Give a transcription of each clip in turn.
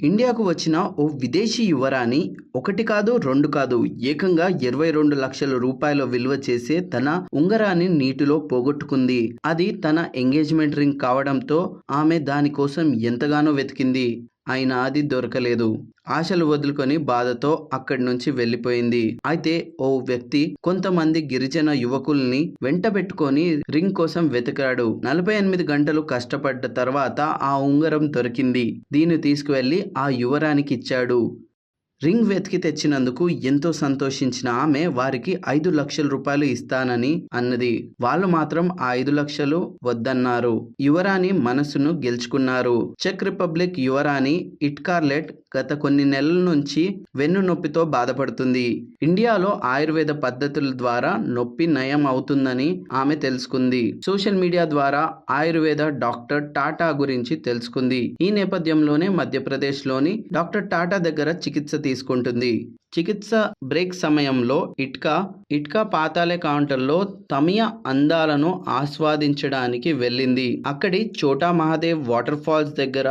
ఇండియాకు వచ్చిన ఓ విదేశీ యువరాణి ఒకటి కాదు రెండు కాదు ఏకంగా ఇరవై రెండు లక్షల రూపాయల విలువ చేసే తన ఉంగరాన్ని నీటిలో పోగొట్టుకుంది. అది తన ఎంగేజ్మెంట్ రింగ్ కావడంతో ఆమె దానికోసం ఎంతగానో వెతికింది. అయినా అది దొరకలేదు. ఆశలు వదులుకొని బాధతో అక్కడి నుంచి వెళ్ళిపోయింది. అయితే ఓ వ్యక్తి కొంతమంది గిరిజన యువకుల్ని వెంట పెట్టుకొని రింగ్ కోసం వెతికాడు. నలభై ఎనిమిది గంటలు కష్టపడ్డ తర్వాత ఆ ఉంగరం దొరికింది. దీన్ని తీసుకువెళ్ళి ఆ యువరానికి ఇచ్చాడు. రింగ్ వెతికి తెచ్చినందుకు ఎంతో సంతోషించిన ఆమె వారికి ఐదు లక్షల రూపాయలు ఇస్తానని అన్నది. వాళ్ళు మాత్రం ఆ ఐదు లక్షలు వద్దన్నారు. యువరాణి మనసును గెలుచుకున్నారు. చెక్ రిపబ్లిక్ యువరాణి ఇట్కార్లెట్ గత కొన్ని నెలల నుంచి వెన్ను నొప్పితో బాధపడుతుంది. ఇండియాలో ఆయుర్వేద పద్ధతుల ద్వారా నొప్పి నయం అవుతుందని ఆమె తెలుసుకుంది. సోషల్ మీడియా ద్వారా ఆయుర్వేద డాక్టర్ టాటా గురించి తెలుసుకుంది. ఈ నేపథ్యంలోనే మధ్యప్రదేశ్లోని డాక్టర్ టాటా దగ్గర చికిత్స తీసుకుంటుంది. చికిత్స బ్రేక్ సమయంలో ఇట్కా ఇట్కా పాతాళే కౌంటర్లో తమియ అందాలను ఆస్వాదించడానికి వెళ్ళింది. అక్కడి చోటా మహాదేవ్ వాటర్ ఫాల్స్ దగ్గర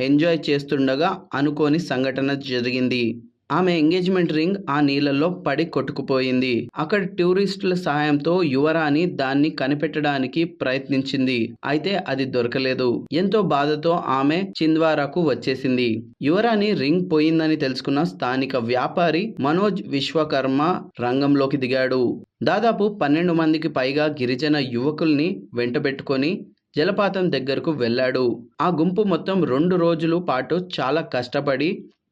ఎంజాయ్ చేస్తుండగా అనుకోని సంఘటన జరిగింది. ఆమె ఎంగేజ్మెంట్ రింగ్ ఆ నీళ్ళలో పడి కొట్టుకుపోయింది. అక్కడ టూరిస్టుల సహాయంతో యువరాణి దాన్ని కనిపెట్టడానికి ప్రయత్నించింది. అయితే అది దొరకలేదు. ఎంతో బాధతో ఆమె చింద్వారాకు వచ్చేసింది. యువరాణి రింగ్ పోయిందని తెలుసుకున్న స్థానిక వ్యాపారి మనోజ్ విశ్వకర్మ రంగంలోకి దిగాడు. దాదాపు పన్నెండు మందికి పైగా గిరిజన యువకుల్ని వెంటబెట్టుకొని జలపాతం దగ్గరకు వెళ్ళాడు. ఆ గుంపు మొత్తం రెండు రోజుల పాటు చాలా కష్టపడి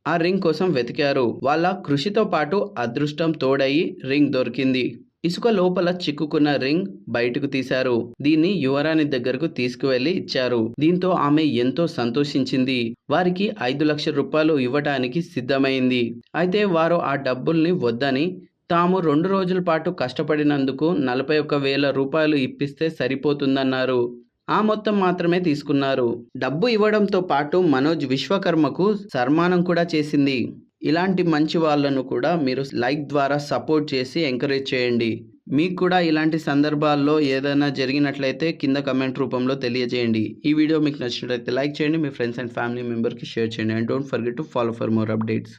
ఆ రింగ్ కోసం వెతికారు. వాళ్ళ కృషితో పాటు అదృష్టం తోడయి రింగ్ దొరికింది. ఇసుక లోపల చిక్కుకున్న రింగ్ బయటకు తీశారు. దీన్ని యువరాణి దగ్గరకు తీసుకువెళ్ళి ఇచ్చారు. దీంతో ఆమె ఎంతో సంతోషించింది. వారికి ఐదు లక్షల రూపాయలు ఇవ్వటానికి సిద్ధమైంది. అయితే వారు ఆ డబ్బుల్ని వద్దని తాము రెండు రోజుల పాటు కష్టపడినందుకు నలభై ఒక్క వేల రూపాయలు ఇప్పిస్తే సరిపోతుందన్నారు. ఆ మొత్తం మాత్రమే తీసుకున్నారు. డబ్బు ఇవ్వడంతో పాటు మనోజ్ విశ్వకర్మకు సన్మానం కూడా చేసింది. ఇలాంటి మంచి వాళ్ళను కూడా మీరు లైక్ ద్వారా సపోర్ట్ చేసి ఎంకరేజ్ చేయండి. మీకు కూడా ఇలాంటి సందర్భాల్లో ఏదైనా జరిగినట్లయితే కింద కమెంట్ రూపంలో తెలియజేయండి. ఈ వీడియో మీకు నచ్చినట్లయితే లైక్ చేయండి. మీ ఫ్రెండ్స్ అండ్ ఫ్యామిలీ మెంబర్కి షేర్ చేయండి. And don't forget to follow for more updates.